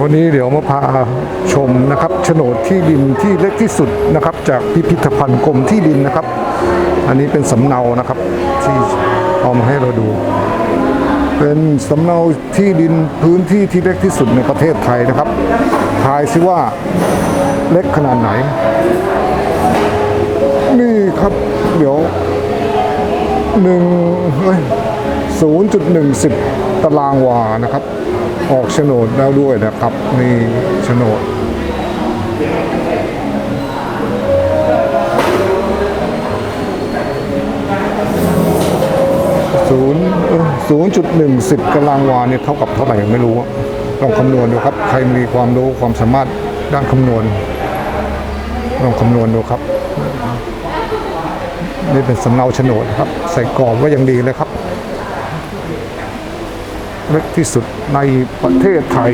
วันนี้เดี๋ยวมาพาชมนะครับโฉนดที่ดินที่เล็กที่สุดนะครับ จากพิพิธภัณฑ์กรมที่ดินนะครับ อันนี้เป็นสำเนานะครับที่เอามาให้เราดู เป็นสำเนาที่ดินพื้นที่ที่เล็กที่สุดในประเทศไทยนะครับทายซิว่าเล็กขนาดไหน นี่ครับเดี๋ยวหนึ่งศูนย์จุดหนึ่งสิบตารางวานะครับ ออกโฉนดแล้วด้วยนะครับนี่โฉนดศูนย์ศูนย์จุดหนึ่งสิบตารางวาเนี่ยเท่ากับเท่าไหร่ไม่รู้อะลองคำนวณดูครับ ใครมีความรู้ความสามารถด้านคำนวณลองคำนวณดูครับ นี่เป็นสำเนาโฉนดครับ ใส่กรอบว่ายังดีเลยครับ เล็กที่สุดในประเทศไทย